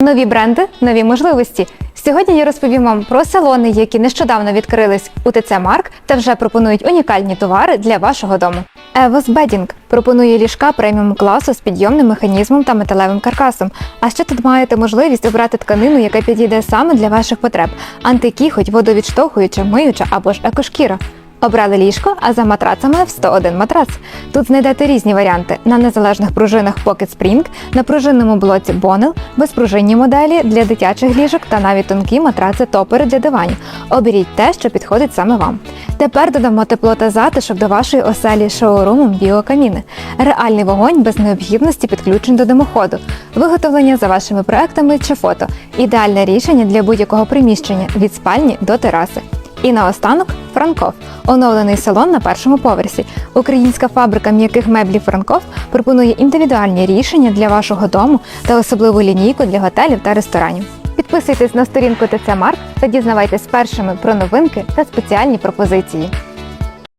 Нові бренди, нові можливості. Сьогодні я розповім вам про салони, які нещодавно відкрились у ТЦ Марк та вже пропонують унікальні товари для вашого дому. Evos Bedding пропонує ліжка преміум класу з підйомним механізмом та металевим каркасом. А ще тут маєте можливість обрати тканину, яка підійде саме для ваших потреб: антикіхоть, водовідштовхуюча, миюча або ж екошкіра. Обрали ліжко, а за матрацами в 101 матрац. Тут знайдете різні варіанти на незалежних пружинах Pocket Spring, на пружинному блоці Bonnell, безпружинні моделі для дитячих ліжок та навіть тонкі матраци топери для диванів. Оберіть те, що підходить саме вам. Тепер додамо тепло та затишок до вашої оселі шоурумом біокаміни. Реальний вогонь без необхідності підключень до димоходу, виготовлення за вашими проектами чи фото. Ідеальне рішення для будь-якого приміщення від спальні до тераси. І наостанок Франков, оновлений салон на першому поверсі. Українська фабрика м'яких меблів Франков пропонує індивідуальні рішення для вашого дому та особливу лінійку для готелів та ресторанів. Підписуйтесь на сторінку ТЦ Марк та дізнавайтесь першими про новинки та спеціальні пропозиції.